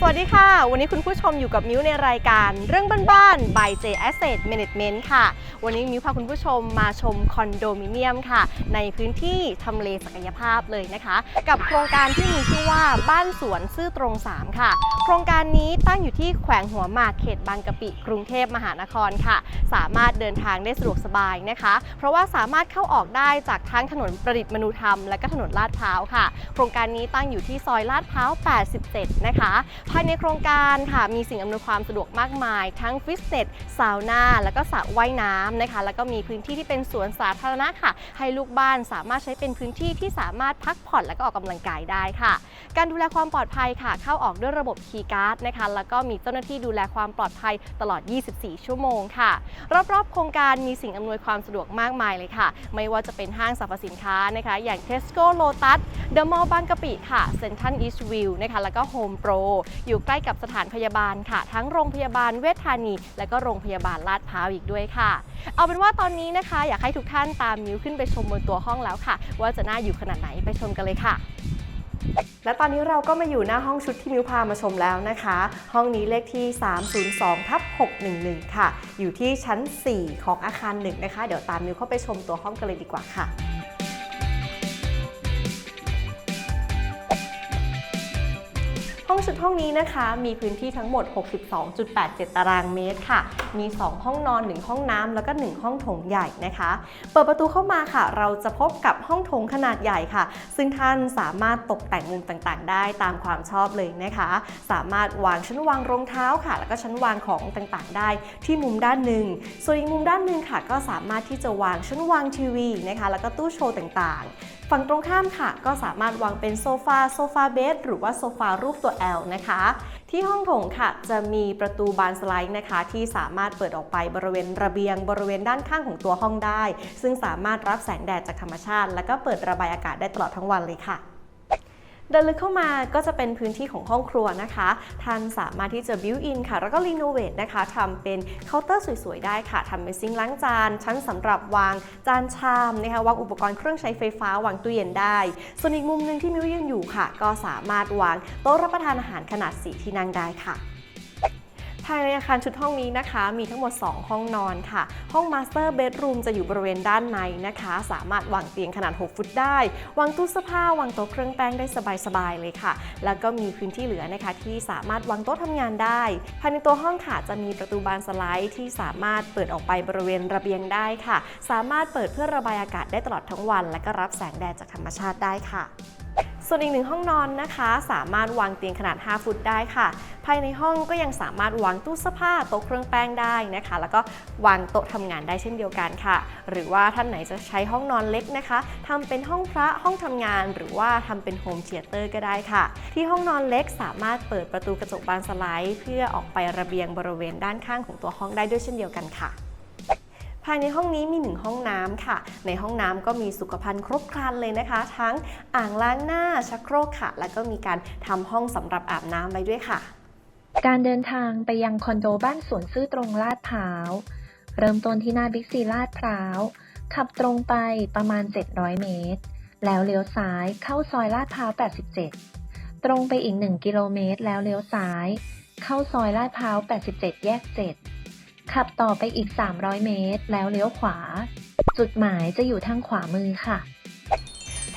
สวัสดีค่ะ วันนี้คุณผู้ชมอยู่กับมิวในรายการเรื่องบ้านๆ by J Asset Management ค่ะ วันนี้มิวพาคุณผู้ชมมาชมคอนโดมิเนียมค่ะ ในพื้นที่ทำเลศักยภาพเลยนะคะ กับโครงการที่มีชื่อว่าบ้านสวนซื่อตรง 3 ค่ะ โครงการนี้ตั้งอยู่ที่แขวงหัวหมากเขตบางกะปิกรุงเทพมหานครค่ะ สามารถเดินทางได้สะดวกสบายนะคะ เพราะว่าสามารถเข้าออกได้จากทั้งถนนประดิษฐ์มนูธรรม และก็ถนนลาดพร้าวค่ะ โครงการนี้ตั้งอยู่ที่ซอยลาดพร้าว 87 นะคะภายในโครงการค่ะมีสิ่งอำนวยความสะดวกมากมาย ทั้งฟิตเนสซาวน่าแล้วก็สระว่ายน้ำนะคะ แล้วก็มีพื้นที่ที่เป็นสวนสาธารณะค่ะ ให้ลูกบ้านสามารถใช้เป็นพื้นที่ที่สามารถพักผ่อนและก็ออกกำลังกายได้ค่ะ การดูแลความปลอดภัยค่ะ เข้าออกด้วยระบบคีย์การ์ดนะคะ แล้วก็มีเจ้าหน้าที่ดูแลความปลอดภัยตลอด 24 ชั่วโมงค่ะ รอบๆ โครงการมีสิ่งอำนวยความสะดวกมากมายเลยค่ะ ไม่ว่าจะเป็นห้างสรรพสินค้านะคะ อย่าง Tesco Lotus The Mall บางกะปิค่ะ Central Eastview นะคะ แล้วก็ Home Pro อยู่ใกล้กับสถานพยาบาลค่ะ ทั้งโรงพยาบาลเวชธานี และก็โรงพยาบาลลาดพร้าวอีกด้วยค่ะ เอาเป็นว่าตอนนี้นะคะ อยากให้ทุกท่านตามมิวขึ้นไปชมบนตัวห้องแล้วค่ะ ว่าจะน่าอยู่ขนาดไหนไปชมกันเลยค่ะและตอนนี้เราก็มาอยู่หน้าห้องชุดที่มิวพามาชมแล้วนะคะ ห้องนี้เลขที่ 302ทับ611 ค่ะ อยู่ที่ชั้น 4 ของอาคารหนึ่งนะคะ เดี๋ยวตามมิวเข้าไปชมตัวห้องกันเลยดีกว่าค่ะ ห้องชุดห้องนี้นะคะ มีพื้นที่ทั้งหมด 62.87 ตารางเมตรค่ะ มี 2 ห้องนอน 1 ห้องน้ำแล้วก็ 1 ห้องโถงใหญ่นะคะ เปิดประตูเข้ามาค่ะ เราจะพบกับห้องโถงขนาดใหญ่ค่ะ ซึ่งท่านสามารถตกแต่งมุมต่างๆ ได้ตามความชอบเลยนะคะ สามารถวางชั้นวางรองเท้าค่ะ แล้วก็ชั้นวางของต่างๆ ได้ที่มุมด้านหนึ่ง ส่วนอีกมุมด้านหนึ่งค่ะ ก็สามารถที่จะวางชั้นวางทีวีนะคะ แล้วก็ตู้โชว์ต่างๆ ฝั่งตรงข้ามค่ะ ก็สามารถวางเป็นโซฟาโซฟาเบดหรือว่าโซฟารูปตัว L นะคะ ที่ห้องโถงค่ะ จะมีประตูบานสไลด์นะคะ ที่สามารถเปิดออกไปบริเวณระเบียง บริเวณด้านข้างของตัวห้องได้ ซึ่งสามารถรับแสงแดดจากธรรมชาติ แล้วก็เปิดระบายอากาศได้ตลอดทั้งวันเลยค่ะ เดินลึกเข้ามาก็จะเป็นพื้นที่ของห้องครัวนะคะ ท่านสามารถที่จะบิวอินค่ะ แล้วก็รีโนเวทนะคะทำเป็นเคาน์เตอร์สวยๆ ได้ค่ะทำเป็นซิงค์ล้างจาน ชั้นสำหรับวางจานชามนะคะวางอุปกรณ์เครื่องใช้ไฟฟ้าวางตู้เย็นได้ ส่วนอีกมุมหนึ่งที่มิวยืนอยู่ค่ะ ก็สามารถวางโต๊ะรับประทานอาหารขนาดสีที่นั่งได้ค่ะ ภายในอาคารชุดห้องนี้นะคะ มีทั้งหมด 2 ห้องนอนค่ะ ห้องมาสเตอร์เบดรูมจะอยู่บริเวณด้านในนะคะ สามารถวางเตียงขนาด 6 ฟุตได้ วางตู้เสื้อผ้าวางโต๊ะเครื่องแป้งได้สบายๆเลยค่ะ แล้วก็มีพื้นที่เหลือนะคะ ที่สามารถวางโต๊ะทำงานได้ ภายในตัวห้องค่ะจะมีประตูบานสไลด์ที่สามารถเปิดออกไปบริเวณระเบียงได้ค่ะ สามารถเปิดเพื่อระบายอากาศได้ตลอดทั้งวัน และก็รับแสงแดดจากธรรมชาติได้ค่ะ ส่วนอีกหนึ่งห้องนอนนะคะ สามารถวางเตียงขนาด 5 ฟุตได้ค่ะ ภายในห้องก็ยังสามารถวางตู้เสื้อผ้าโต๊ะเครื่องแป้งได้นะคะ แล้วก็วางโต๊ะทำงานได้เช่นเดียวกันค่ะ หรือว่าท่านไหนจะใช้ห้องนอนเล็กนะคะทำเป็นห้องพระห้องทำงาน หรือว่าทำเป็นโฮมเธียเตอร์ก็ได้ค่ะ ที่ห้องนอนเล็กสามารถเปิดประตูกระจกบานสไลด์ เพื่อออกไประเบียงบริเวณด้านข้างของตัวห้องได้ด้วยเช่นเดียวกันค่ะ ภายในห้องนี้มีหนึ่งห้องน้ำค่ะ ในห้องน้ำก็มีสุขภัณฑ์ครบครันเลยนะคะ ทั้งอ่างล้างหน้าชักโครกค่ะ แล้วก็มีการทำห้องสำหรับอาบน้ำไว้ด้วยค่ะ การเดินทางไปยังคอนโดบ้านสวนซื่อตรงลาดพร้าว เริ่มต้นที่หน้าบิ๊กซีลาดพร้าว ขับตรงไปประมาณ 700 เมตร แล้วเลี้ยวซ้ายเข้าซอยลาดพร้าว 87 ตรงไปอีก 1 กิโลเมตร แล้วเลี้ยวซ้าย เข้าซอยลาดพร้าว 87 แยก 7 ขับต่อไปอีก 300 เมตร แล้วเลี้ยวขวา จุดหมายจะอยู่ทางขวามือค่ะ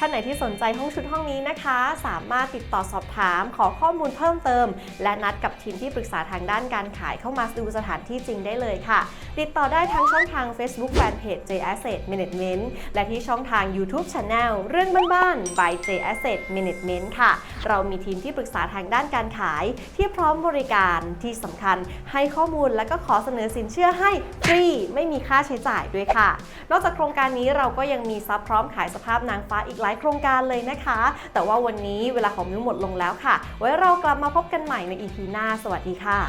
ท่านไหนที่สนใจห้องชุดห้องนี้นะคะ สามารถติดต่อสอบถามขอข้อมูลเพิ่มเติม และนัดกับทีมที่ปรึกษาทางด้านการขายเข้ามาดูสถานที่จริงได้เลยค่ะ ติดต่อได้ทั้งช่องทาง Facebook Fanpage J Asset Management และที่ช่องทาง YouTube Channel เรื่องบ้านๆ by J Asset Management ค่ะ เรามีทีมที่ปรึกษาทางด้านการขาย ที่พร้อมบริการที่สำคัญให้ข้อมูลและก็ขอเสนอสินเชื่อให้ฟรีไม่มีค่าใช้จ่ายด้วยค่ะ นอกจากโครงการนี้เราก็ยังมีซับพร้อมขายสภาพนางฟ้าอีกหลายายโครงการเลยนะคะ แต่ว่าวันนี้เวลาของมิวหมดลงแล้วค่ะ ไว้เรากลับมาพบกันใหม่ใน EP หน้า สวัสดีค่ะ